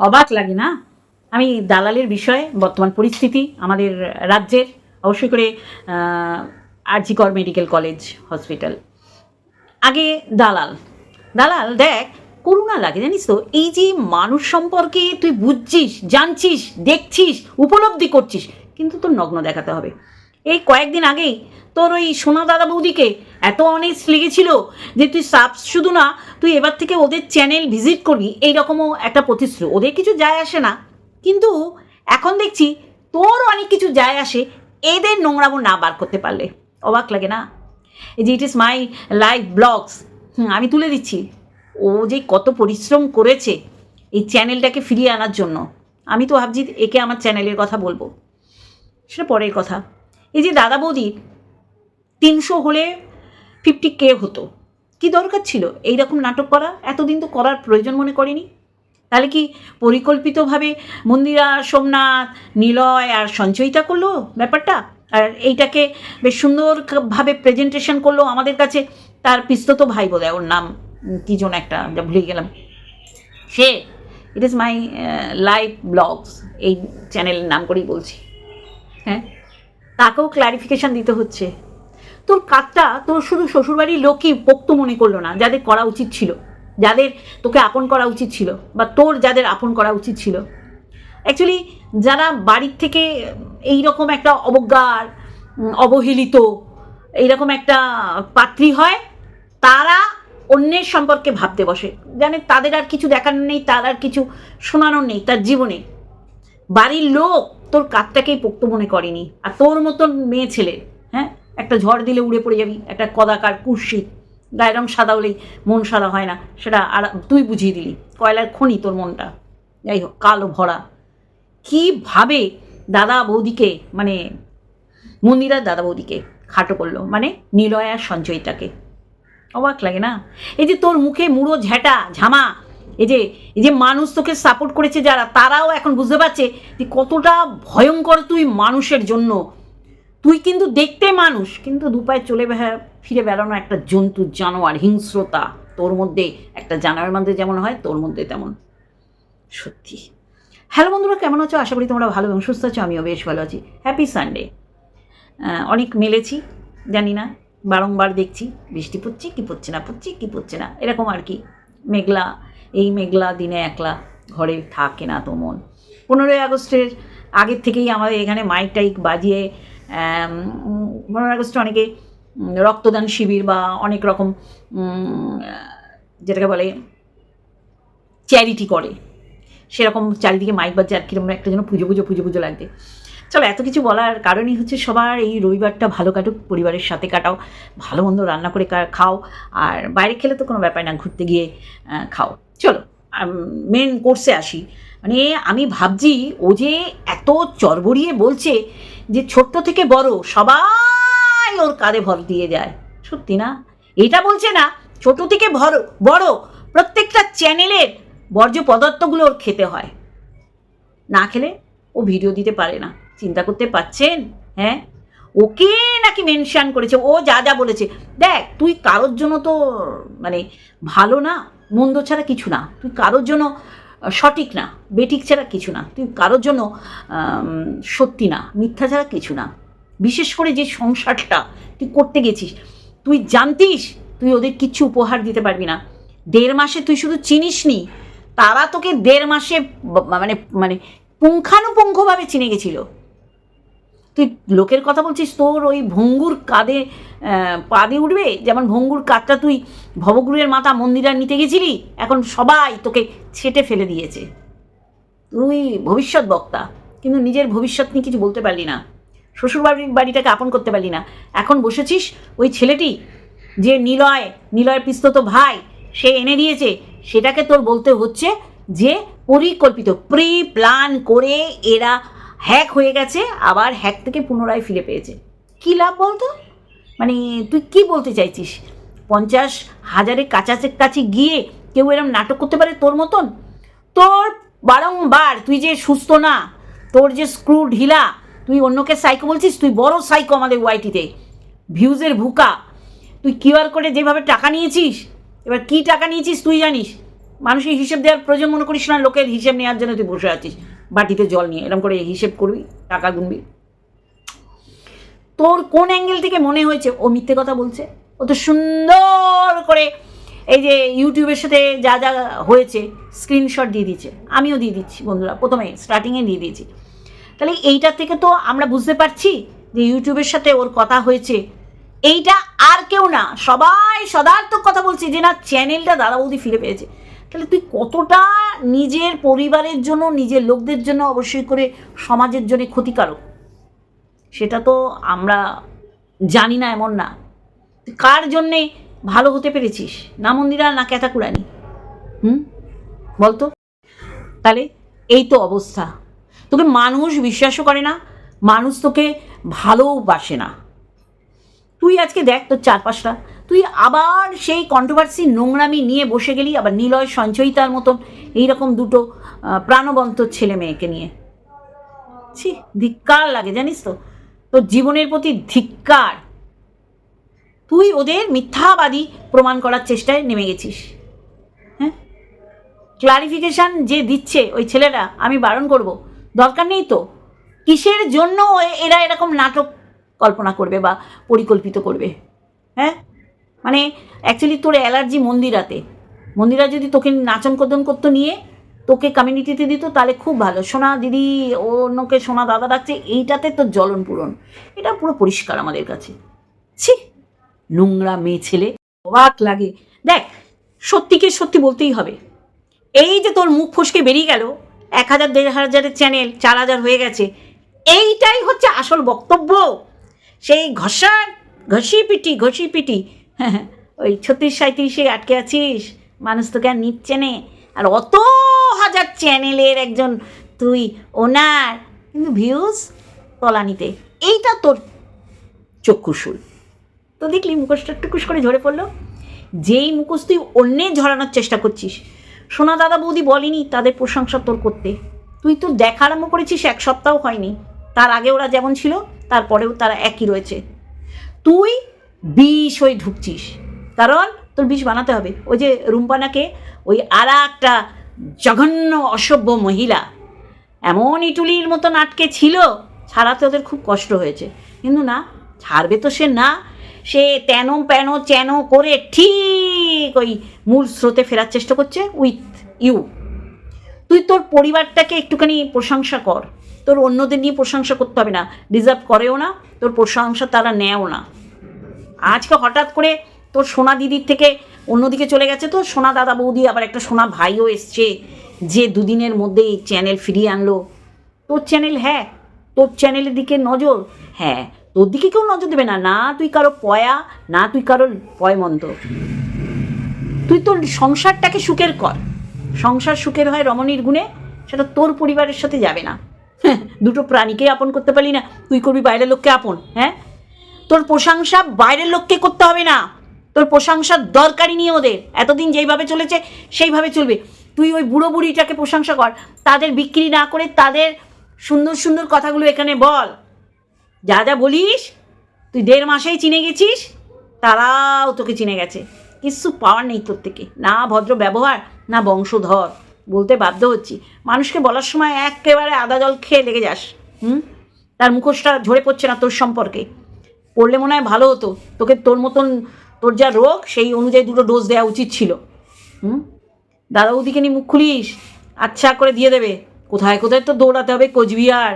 অবাক লাগে না? আমি দালালের বিষয়ে, বর্তমান পরিস্থিতি, আমাদের রাজ্যের, অবশ্যই করে আরজিকর মেডিকেল কলেজ, হসপিটাল। আগে দালাল। দালাল, দেখ, করুণা লাগে, জানিস তো? এই যে মানুষ সম্পর্কে তুই বুঝছিস, জানছিস, দেখছিস, উপলব্ধি করছিস, কিন্তু তোর নগ্ন দেখাতে হবে। এই কয়েকদিন আগেই তোর ওই সোনা দাদা বৌদিকে এত অনেস্ট লেগেছিল যে তুই সাব শুধু না, তুই এবার থেকে ওদের চ্যানেল ভিজিট করবি, এইরকমও একটা প্রতিশ্রুতি ওদের কিছু যায় আসে না। কিন্তু এখন দেখছি তোর অনেক কিছু যায় আসে, এদের নোংরামো না বার করতে পারলে। অবাক লাগে না? এই যে ইট ইস মাই লাইফ ব্লগস হুম, আমি তুলে দিচ্ছি। ও যে কত পরিশ্রম করেছে এই চ্যানেলটাকে ফিরিয়ে আনার জন্য। আমি তো ভাবছি একে আমার চ্যানেলের কথা বলব। সেটা পরের কথা। এই যে দাদা বৌদি, তিনশো হলে ফিফটি কে হতো। কি দরকার ছিল? এই রকম নাটক করা? এতদিন তো করার প্রয়োজন মনে করেনি? তাহলে কি পরিকল্পিতভাবে মন্দিরা, সোমনাথ, নিলয় আর সঞ্চয়িতা করল ব্যাপারটা? আর এইটাকে বেশ সুন্দরভাবে প্রেজেন্টেশন করল আমাদের কাছে। তার পিস্তত ভাই বোধ ওর নাম কী জন একটা যা ভুলে গেলাম। সে it is my live blogs এই চ্যানেলের নাম করেই বলছি। হ্যাঁ? তাকেও ক্লারিফিকেশান দিতে হচ্ছে। তোর কাজটা তোর শুধু শ্বশুরবাড়ির লোকই পোক্ত মনে করল না, যাদের করা উচিত ছিল, যাদের তোকে আপন করা উচিত ছিল, বা তোর যাদের আপন করা উচিত ছিল। অ্যাকচুয়ালি যারা বাড়ির থেকে এই রকম একটা অবজ্ঞার অবহেলিত, এইরকম একটা পাত্রী হয়, তারা অন্যের সম্পর্কে ভাবতে বসে। জানে তাদের আর কিছু দেখার নেই, তার আর কিছু শোনানোর নেই, তার জীবনে। বাড়ির লোক তোর কাজটাকেই পোক্ত মনে করেনি, আর তোর মতন মেয়ে ছেলে একটা ঝড় দিলে উড়ে পড়ে যাবি, একটা কদাকার কুর্শিত গায়ের রং সাদা হলেই মন সাদা হয় না, সেটা আর তুই বুঝিয়ে দিলি, কয়লার খনি তোর মনটা। যাই হোক, কালো ভরা। কীভাবে দাদা বৌদিকে মানে মন্দিরার দাদা বৌদিকে খাটো করল মানে নিলয় সঞ্চয়িতাকে অবাক লাগে না? এই যে তোর মুখে মুড়ো ঝ্যাটা ঝামা, এই যে এই যে মানুষ তোকে সাপোর্ট করেছে যারা, তারাও এখন বুঝতে পারছে যে কতটা ভয়ঙ্কর তুই মানুষের জন্য। তুই কিন্তু দেখতে মানুষ, কিন্তু দুপায়ে চলে ফিরে বেড়ানো একটা জন্তু, জানোয়ার, হিংস্রতা, তোর মধ্যে একটা জানোয়ারের মধ্যে যেমন হয়, তোর মধ্যে তেমন। সত্যি। হ্যালো বন্ধুরা, কেমন আছো? আশা করি তোমরা ভালো এবং সুস্থ আছো, আমিও বেশ ভালো আছি। হ্যাপি সানডে অনেক মেলেছি, জানি না, বারংবার দেখছি, বৃষ্টি পড়ছে, কি পড়ছে না পড়ছে, কি পড়ছে না, এরকম আর কি। মেঘলা, এই মেঘলা দিনে একলা ঘরে থাকে না তো মন। পনেরোই আগস্টের আগের থেকেই আমাদের এখানে মাইক টাইক বাজিয়ে পনেরোই আগস্টে অনেকে রক্তদান শিবির বা অনেক রকম যেটাকে বলে চ্যারিটি করে। সেরকম চারিদিকে মাইক বাজছে আর কীরকম একটা যেন পুজো পুজো পুজো পুজো লাগছে। চলো, এত কিছু বলার কারণই হচ্ছে সবার এই রবিবারটা ভালো কাটুক, পরিবারের সাথে কাটাও, ভালো মন্দ রান্না করে খাও, আর বাইরে খেলে তো কোনো ব্যাপার না, ঘুরতে গিয়ে খাও। চলো মেন কোর্সে আসি। মানে আমি ভাবছি ও যে এত চরবড়িয়ে বলছে যে ছোট্ট থেকে বড় সবাই ওর কাঁধে ভর দিয়ে যায়। সত্যি না? এটা বলছে না ছোট থেকে ভর বড় প্রত্যেকটা চ্যানেলের বর্জ্য পদার্থগুলো ওর খেতে হয়। না খেলে ও ভিডিও দিতে পারে না। চিন্তা করতে পারছেন? হ্যাঁ? ওকে নাকি মেনশন করেছে? ও যা যা বলেছে। দেখ, তুই কারোর জন্য তো মানে ভালো না, মন্দ ছাড়া কিছু না। তুই কারোর জন্য সঠিক না, বেঠিক ছাড়া কিছু না। তুই কারোর জন্য সত্যি না, মিথ্যা ছাড়া কিছু না। বিশেষ করে যে সংসারটা তুই করতে গেছিস, তুই জানতিস, তুই ওদের কিচ্ছু উপহার দিতে পারবি না। দেড় মাসে তুই শুধু চিনিস নি তারা তোকে দেড় মাসে মানে মানে পুঙ্খানুপুঙ্খভাবে চিনে গেছিল। তুই লোকের কথা বলছিস, তোর ওই ভঙ্গুর কাঁধে পা দিয়ে উঠবে? যেমন ভঙ্গুর কাঠটা তুই ভবগুরুয়ের মাথা মন্দিরা নিতে গেছিলি, এখন সবাই তোকে ছেটে ফেলে দিয়েছে। তুই ভবিষ্যৎ বক্তা, কিন্তু নিজের ভবিষ্যৎ নিয়ে কিছু বলতে পারলি না। শ্বশুরবাড়ির বাড়িটাকে আপন করতে পারলি না। এখন বসেছিস, ওই ছেলেটি, যে নিলয়, নিলয়ের পিস্তত ভাই, সে এনে দিয়েছে, সেটাকে তোর বলতে হচ্ছে যে পরিকল্পিত প্রি প্ল্যান করে এরা হ্যাক হয়ে গেছে, আবার হ্যাক থেকে পুনরায় ফিরে পেয়েছে। কী লাভ বলতো? মানে তুই কি বলতে চাইছিস? পঞ্চাশ হাজারের কাছাকাছি গিয়ে কেউ এরম নাটক করতে পারে তোর মতন? তোর বারংবার তুই যে সুস্থ না, তোর যে স্ক্রু ঢিলা, তুই অন্যকে সাইকো বলছিস, তুই বড় সাইকো আমাদের ওয়াইটিতে ভিউজের ভুকা। তুই কিউআর করে যেভাবে টাকা নিয়েছিস, এবার কি টাকা নিয়েছিস তুই জানিস? মানুষের হিসেব দেওয়ার প্রয়োজন মনে করিস না, লোকের হিসেব নেওয়ার জন্য তুই বসে আছিস। বাটিতে জল নিয়ে এরকম করে হিসেব করবি, টাকা গুনবি। তোর কোন অ্যাঙ্গেল থেকে মনে হয়েছে? ও মিথ্যে কথা বলছে। ও তো সুন্দর করে এই যে ইউটিউবের সাথে যা যা হয়েছে স্ক্রিনশট দিয়ে দিচ্ছে আমিও দিয়ে দিচ্ছি বন্ধুরা, প্রথমে স্টার্টিংয়ে দিয়ে দিয়েছি। তাহলে এইটা থেকে তো আমরা বুঝতে পারছি যে ইউটিউবের সাথে ওর কথা হয়েছে। এইটা আর কেউ না, সবাই সদার্থক কথা বলছে যে না চ্যানেলটা দাদা বৌদি ফিরে পেয়েছে। তাহলে তুই কতটা নিজের পরিবারের জন্য, নিজের লোকদের জন্য অবশ্যই করে সমাজের জন্য ক্ষতিকারক? সেটা তো আমরা জানি না, এমন না। তুই কার জন্যে ভালো হতে পেরেছিস? না মন্দিরা, না ক্যাতাকুরানি হুম? বলতো? তাহলে এই তো অবস্থা। তোকে মানুষ বিশ্বাসও করে না, মানুষ তোকে ভালোবাসে না। তুই আজকে দেখ তোর চারপাশটা। তুই আবার সেই কন্ট্রোভার্সি নোংরামি নিয়ে বসে গেলি, আবার নিলয় সঞ্চয়িতার মতন এইরকম দুটো প্রাণবন্ত ছেলে মেয়েকে নিয়ে। ছি, ধিক্কার লাগে, জানিস তো? তোর জীবনের প্রতি ধিক্কার। তুই ওদের মিথ্যাবাদী প্রমাণ করার চেষ্টায় নেমে গেছিস। হ্যাঁ? ক্লারিফিকেশান যে দিচ্ছে ওই ছেলেরা আমি বারণ করব। দরকার নেই তো? কিসের জন্য এরা এরকম নাটক কল্পনা করবে বা পরিকল্পিত করবে। হ্যাঁ? মানে অ্যাকচুয়ালি তোর অ্যালার্জি মন্দিরাতে। মন্দিরা যদি তোকে নাচন কদন করতো নিয়ে, তোকে কমিউনিটিতে দিত, তাহলে খুব ভালো। সোনা দিদি, অন্যকে সোনা দাদা ডাকছে, এইটাতে তোর জ্বলন পূরণ। এটা পুরো পরিষ্কার আমাদের কাছে। ছি! নোংরা মেয়ে ছেলে, অবাক লাগে। দেখ, সত্যিকে সত্যি বলতেই হবে। এই যে তোর মুখ ফসকে বেরিয়ে গেল, এক হাজার, দেড় হাজারের চ্যানেল চার হাজার হয়ে গেছে, এইটাই হচ্ছে আসল বক্তব্য। সেই ঘষার ঘষি পিটি ঘষি পিটি হ্যাঁ ওই ছত্রিশ সাঁত্রিশে আটকে আছিস? মানুষ তোকে আর নিচ্ছে নে। আর অত হাজার চ্যানেলের একজন তুই ওনার। কিন্তু ভিউজ তলানিতে। এইটা তোর চক্ষুশুল তো দেখলি মুখোশটা টুকুস করে ঝরে পড়ল? যেই মুখোশ তুই অন্যে ঝরানোর চেষ্টা করছিস। সোনা দাদা বৌদি বলেনি তাদের প্রশংসা তোর করতে। তুই তো দেখা আরম্ভ করেছিস, এক সপ্তাহ হয়নি। তার আগে ওরা যেমন ছিল তারপরেও তারা একই রয়েছে। তুই বিষ হয়ে ঢুকছিস। কারণ তোর বিষ বানাতে হবে। ওই যে রুম্পানাকে ওই আর একটা জঘন্য, অসভ্য মহিলা এমন ইটুলির মতন আটকে ছিল, ছাড়াতে ওদের খুব কষ্ট হয়েছে। কিন্তু না, ছাড়বে তো সে না। সে তেন প্যান চ্যান করে ঠিক ওই মূল স্রোতে ফেরার চেষ্টা করছে উইথ ইউ তুই তোর পরিবারটাকে একটুখানি প্রশংসা কর। তোর অন্যদের নিয়ে প্রশংসা করতে হবে না। ডিজার্ভ করেও না, তোর প্রশংসা তারা নেয়ও না। আজকে হঠাৎ করে তোর সোনা দিদির থেকে অন্যদিকে চলে গেছে তো, সোনা দাদা বৌদি, আবার একটা সোনা ভাইও এসছে, যে দুদিনের মধ্যেই চ্যানেল ফিরিয়ে আনলো। তোর চ্যানেল হ্যাঁ তোর চ্যানেলের দিকে নজর? হ্যাঁ তোর দিকে কেউ নজর দেবে না। না তুই কারও পয়া, না তুই কারও পয়মন্ত। তুই তোর সংসারটাকে সুখের কর। সংসার সুখের হয় রমণীর গুণে সেটা তোর পরিবারের সাথে যাবে না। হ্যাঁ, দুটো প্রাণীকে আপন করতে পারলি না। তুই করবি বাইরের লোককে আপন হ্যাঁ? তোর প্রশংসা বাইরের লোককে করতে হবে না। তোর প্রশংসার দরকারই নিয়ে ওদের। এতদিন যেইভাবে চলেছে সেইভাবে চলবে। তুই ওই বুড়ো বুড়িটাকে প্রশংসা কর। তাদের বিক্রি না করে তাদের সুন্দর সুন্দর কথাগুলো এখানে বল। যা যা বলিস তুই দেড় মাসেই চিনে গেছিস তারাও তোকে চিনে গেছে। কিছু পাওয়ার নেই তোর থেকে। না ভদ্র ব্যবহার না বংশধর, বলতে বাধ্য হচ্ছি। মানুষকে বলার সময় একেবারে আদা জল খেয়ে লেগে যাস, হুম? তার মুখোশটা ঝরে পড়ছে না তোর সম্পর্কে। পড়লে মনে হয় ভালো হতো, তোকে তোর মতন, তোর যা রোগ, সেই অনুযায়ী দুটো ডোজ দেওয়া উচিত ছিল, হুম? দাদা বৌদিকে নিয়ে মুখ খুলিস আচ্ছা করে দিয়ে দেবে। কোথায় কোথায় তো দৌড়াতে হবে কোচবিহার।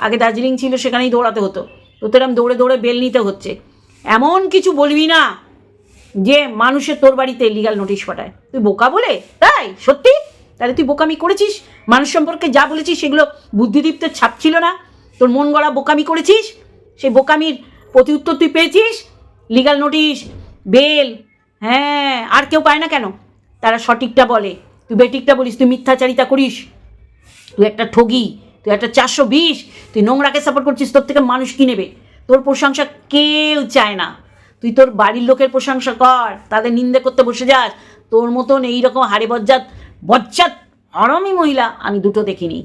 আগে দার্জিলিং ছিল, সেখানেই দৌড়াতে হতো। তো তো এরম দৌড়ে দৌড়ে বেল নিতে হচ্ছে। এমন কিছু বলবি না। যে মানুষের তোর বাড়িতে লিগাল নোটিশ পাঠায়। তুই বোকা বলে? তাই? সত্যি? তাহলে তুই বোকামি করেছিস? মানুষ সম্পর্কে যা বলেছিস সেগুলো বুদ্ধিদীপ্তের ছাপ ছিল না। তোর মন গড়া বোকামি করেছিস? সেই বোকামির প্রতি উত্তর তুই পেয়েছিস? লিগাল নোটিশ বেল হ্যাঁ আর কেউ পায় না কেন? তারা সঠিকটা বলে। তুই বেঠিকটা বলিস, তুই মিথ্যাচারিতা করিস। তুই একটা ঠগি, তুই একটা চারশো বিশ, তুই নোংরাকে সাপোর্ট করছিস, তোর থেকে মানুষ কি নেবে? তোর প্রশংসা কেউ চায় না। তুই তোর বাড়ির লোকের প্রশংসা কর, তাদের নিন্দে করতে বসে যাস। তোর মতন এইরকম হারে বজ্জাত বজ্জাত হরমি মহিলা আমি দুটো দেখিনি।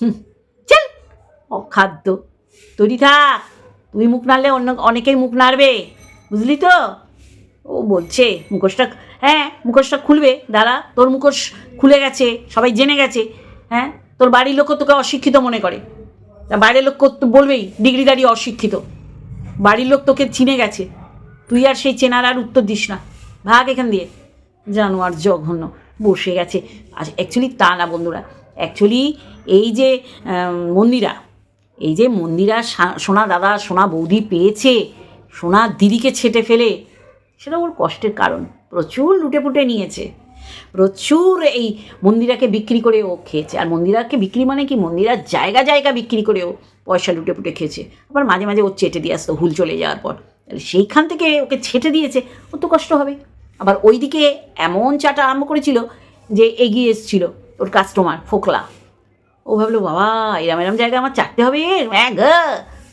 হুম, চল, অখাদ্য। তৈরি থাক, তুই মুখ নাড়লে অন্য, অনেকেই মুখ নাড়বে, বুঝলি তো? ও বলছে, মুখোশটা হ্যাঁ মুখোশটা খুলবে, দাঁড়া, তোর মুখোশ খুলে গেছে, সবাই জেনে গেছে হ্যাঁ তোর বাড়ির লোকও তোকে অশিক্ষিত মনে করে। তা বাইরের লোক বলবেই ডিগ্রিদারি অশিক্ষিত। বাড়ির লোক তোকে চিনে গেছে। তুই আর সেই চেনার আর উত্তর দিস না। ভাগ এখান দিয়ে। জানোয়ার জঘন্য, বসে গেছে। আর অ্যাকচুয়ালি তা না বন্ধুরা অ্যাকচুয়ালি এই যে মন্দিরা, এই যে মন্দিরা সোনা দাদা, সোনা বৌদি পেয়েছে, সোনা দিদিকে ছেটে ফেলে, সেটা ওর কষ্টের কারণ। প্রচুর লুটে পুটে নিয়েছে। প্রচুর এই মন্দিরাকে বিক্রি করে ও খেয়েছে। আর মন্দিরাকে বিক্রি মানে কি? মন্দিরার জায়গা জায়গা বিক্রি করে ও পয়সা লুটে পুটে খেয়েছে। আবার মাঝে মাঝে ও চেটে দিয়ে আসতো, হুল চলে যাওয়ার পর। সেইখান থেকে ওকে ছেটে দিয়েছে, ও তো কষ্ট হবে। আবার ওইদিকে এমন চাটা আরম্ভ করেছিল যে এগিয়ে এসছিল ওর কাস্টমার ফোকলা। ও ভাবলো, বাবা, এরম এরম জায়গায় আমার চাটতে হবে? হ্যাঁ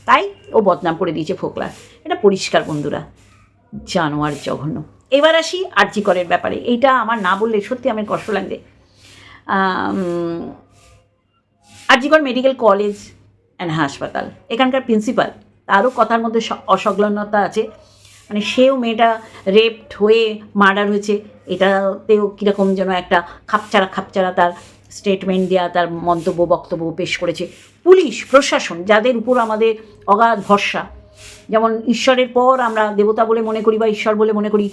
তাই ও বদনাম করে দিয়েছে ফোকলা এটা পরিষ্কার বন্ধুরা, জানোয়ার জঘন্য। এবার আসি আরজি করের ব্যাপারে। এইটা আমার না বললে সত্যি আমার কষ্ট লাগবে। আরজিকর মেডিকেল কলেজ অ্যান্ড হাসপাতাল। এখানকার প্রিন্সিপাল তারও কথার মধ্যে অসংলগ্নতা আছে। মানে সেও মেয়েটা রেপড হয়ে মার্ডার হয়েছে, এটাতেও কীরকম যেন একটা খাপচারা খাপচারা তার স্টেটমেন্ট দেওয়া তার মন্তব্য, বক্তব্য পেশ করেছে। পুলিশ, প্রশাসন যাদের উপর আমাদের অগাধ ভরসা। যেমন ঈশ্বরের পর আমরা দেবতা বলে মনে করি বা ঈশ্বর বলে মনে করি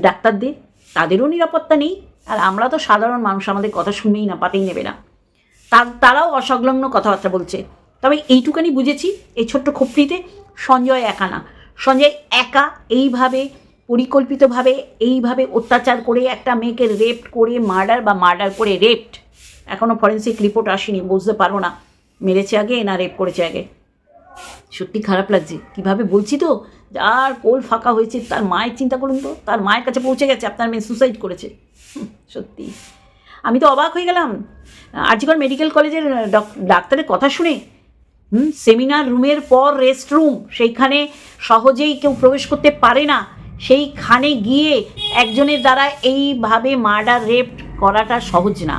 ডাক্তারদের, তাদেরও নিরাপত্তা নেই। আর আমরা তো সাধারণ মানুষ, আমাদের কথা শুনবেই না, পাতেই নেবে না। তার, তারাও অসংলগ্ন কথাবার্তা বলছে। তবে এইটুকানি বুঝেছি এই ছোট্ট খোপড়িতে সঞ্জয় একা না। সঞ্জয় একা এইভাবে, পরিকল্পিতভাবে এইভাবে অত্যাচার করে একটা মেয়েকে রেপ করে মার্ডার বা মার্ডার করে রেপড এখনও ফরেন্সিক রিপোর্ট আসেনি, বুঝতে পারব না। মেরেছে আগে না রেপ করেছে আগে? সত্যি খারাপ লাগছে। কীভাবে বলছি তো? যার কোল ফাঁকা হয়েছে, তার মায়ের চিন্তা করুন তো। তার মায়ের কাছে পৌঁছে গেছে, আপনার মেয়ে সুসাইড করেছে। সত্যি। আমি তো অবাক হয়ে গেলাম। আর্জিকর মেডিকেল কলেজের ডক- ডাক্তারের কথা শুনে হুম? সেমিনার রুমের পর রেস্ট রুম সেইখানে সহজেই কেউ প্রবেশ করতে পারে না। সেইখানে গিয়ে একজনের দ্বারা এইভাবে মার্ডার রেপ করাটা সহজ না।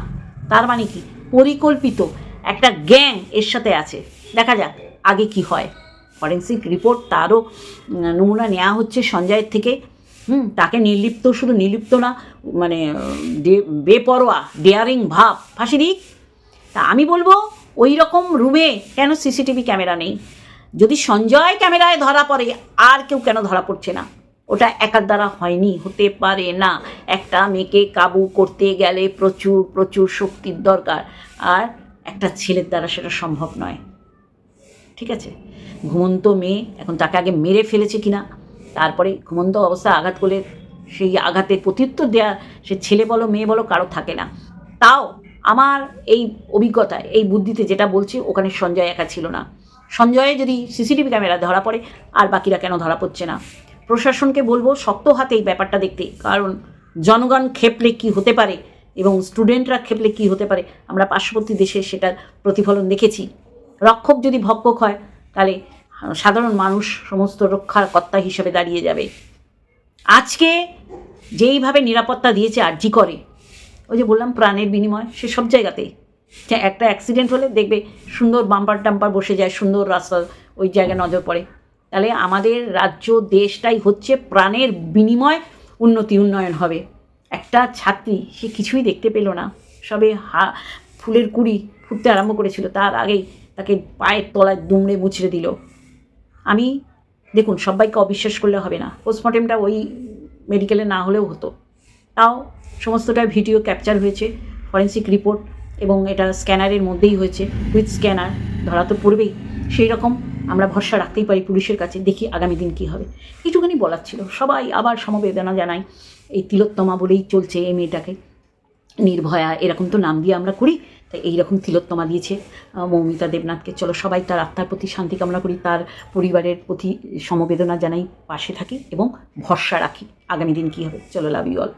তার মানে কি? পরিকল্পিত একটা গ্যাং এর সাথে আছে। দেখা যাক আগে কি হয়। ফরেন্সিক রিপোর্ট তারও নমুনা নেওয়া হচ্ছে সঞ্জয়ের থেকে। হুম? তাকে নির্লিপ্ত, শুধু নির্লিপ্ত না মানে বেপরোয়া ডেয়ারিং ভাব। ফাঁসি দিক। তা আমি বলব ওই রকম রুমে কেন সিসিটিভি ক্যামেরা নেই? যদি সঞ্জয় ক্যামেরায় ধরা পড়ে, আর কেউ কেন ধরা পড়ছে না? ওটা একার দ্বারা হয়নি, হতে পারে না। একটা মেয়েকে কাবু করতে গেলে প্রচুর প্রচুর শক্তির দরকার। আর একটা ছেলের দ্বারা সেটা সম্ভব নয়। ঠিক আছে? ঘুমন্ত মেয়ে এখন তাকে আগে মেরে ফেলেছে কিনা? তারপরে ঘুমন্ত অবস্থা আঘাত করলে সেই আঘাতের প্রত্যুত্তর দেওয়া সে ছেলে বলো, মেয়ে বলো, কারও থাকে না। তাও আমার এই অভিজ্ঞতায়, এই বুদ্ধিতে যেটা বলছি, ওখানে সঞ্জয় একা ছিল না। সঞ্জয়ে যদি সিসিটিভি ক্যামেরা ধরা পড়ে, আর বাকিরা কেন ধরা পড়ছে না? প্রশাসনকে বলব, শক্ত হাতে এই ব্যাপারটা দেখতে, কারণ জনগণ খেপলে কি হতে পারে এবং স্টুডেন্টরা খেপলে কি হতে পারে, আমরা পার্শ্ববর্তী দেশে সেটার প্রতিফলন দেখেছি। রক্ষক যদি ভক্ষক হয়, তাহলে সাধারণ মানুষ সমস্ত রক্ষার কর্তা হিসেবে দাঁড়িয়ে যাবে। আজকে যেইভাবে নিরাপত্তা দিয়েছে আর্জি করে ওই যে বললাম প্রাণের বিনিময়, সে সব জায়গাতেই। যে একটা অ্যাক্সিডেন্ট হলে দেখবে সুন্দর বাম্পার টাম্পার বসে যায়, সুন্দর রাস্তা, ওই জায়গায় নজর পড়ে। তাহলে আমাদের রাজ্য, দেশটাই হচ্ছে প্রাণের বিনিময়, উন্নতি উন্নয়ন হবে। একটা ছাত্রী, সে কিছুই দেখতে পেল না। সবে হা, ফুলের কুড়ি ফুটতে আরম্ভ করেছিল, তার আগেই তাকে পায়ের তলায় দুমড়ে মুচড়ে দিল। আমি, দেখুন, সবাইকে অবিশ্বাস করলে হবে না। পোস্টমর্টেমটা ওই মেডিকেলে না হলেও হতো। তাও সমস্তটা ভিডিও ক্যাপচার হয়েছে, ফরেন্সিক রিপোর্ট এবং এটা স্ক্যানারের মধ্যেই হয়েছে উইথ স্ক্যানার ধরা তো পড়বেই। সেই রকম আমরা ভরসা রাখতেই পারি পুলিশের কাছে, দেখি আগামী দিন কী হবে। এইটুখানি বলার ছিল। সবাই আবার সমবেদনা জানাই, এই তিলোত্তমা বলেই চলছে এই মেয়েটাকে। নির্ভয়া, এরকম তো নাম দিয়ে আমরা করি, তাই এইরকম তিলোত্তমা দিয়েছে মৌমিতা দেবনাথকে। চলো সবাই তার আত্মার প্রতি শান্তি কামনা করি, তার পরিবারের প্রতি সমবেদনা জানাই, পাশে থাকি এবং ভরসা রাখি আগামী দিন কী হবে। চলো লাভ ইউ অল